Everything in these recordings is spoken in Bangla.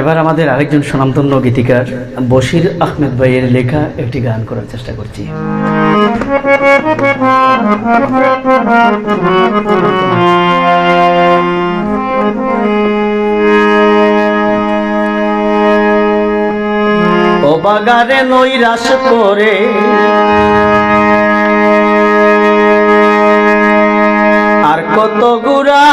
এবার আমাদের আরেকজন সুনামধন্য গীতিকার বশির আহমেদ ভাইয়ের লেখা একটি গান করার চেষ্টা করছি। বাগারে নৈরাশ করে আর কত গুড়া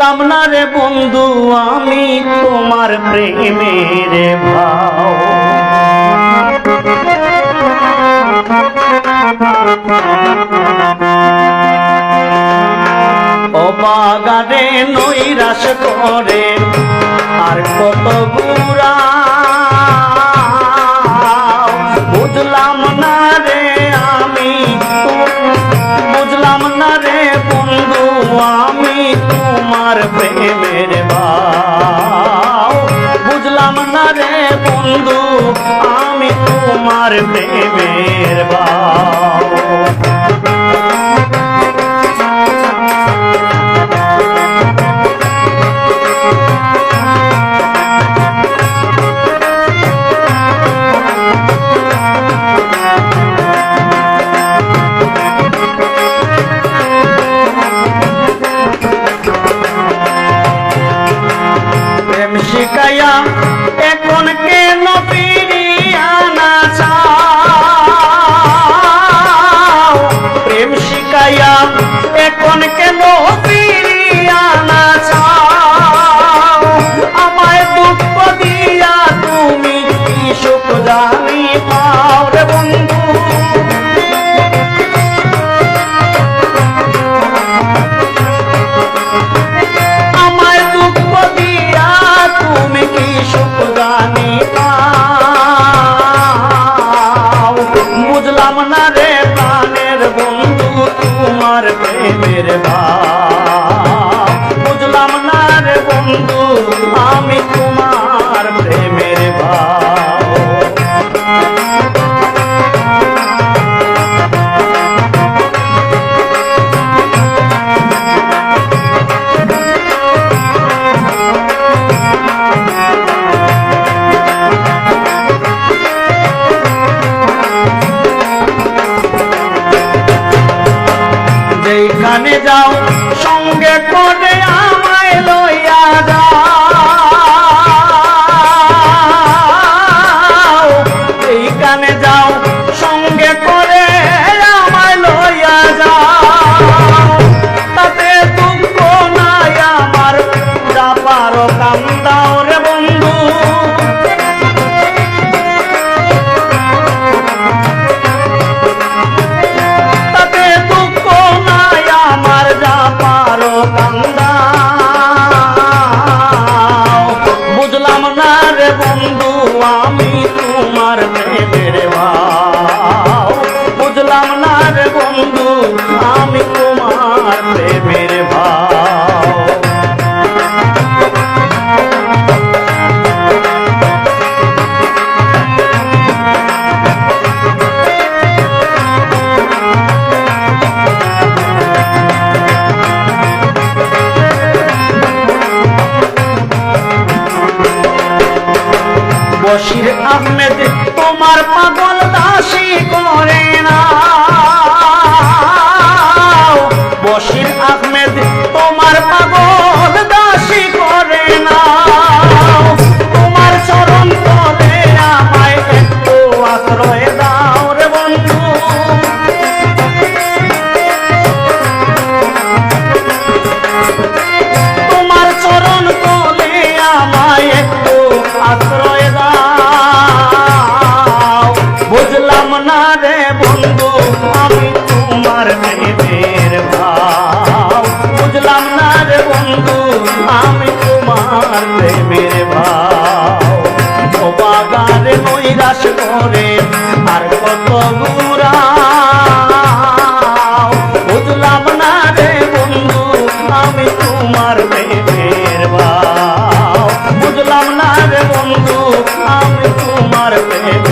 বুঝলাম না রে বন্ধু আমি তোমার প্রেমের ভাও। বাগানে নৈরাশ করে আর কত গুড়া বন্ধু আমি তোমার প্রেমের ভাও প্রেম শিখাইয়া এখন কেন ফিরিয়া প্রেমের বা বুঝলাম না রে বন্ধু আমি তোমার যেখানে যাও সঙ্গে করে আমায় লইয়া যাও। আহমেদ তোমার পাগল দাসী করে না। আমি তোমার প্রেমের ভাও। ও বাগান নৈরাশ করে, আর কত না রে বন্ধু, আমি তোমার প্রেমের ভাও। বুঝলাম না রে বন্ধু, আমি তোমার প্রেমের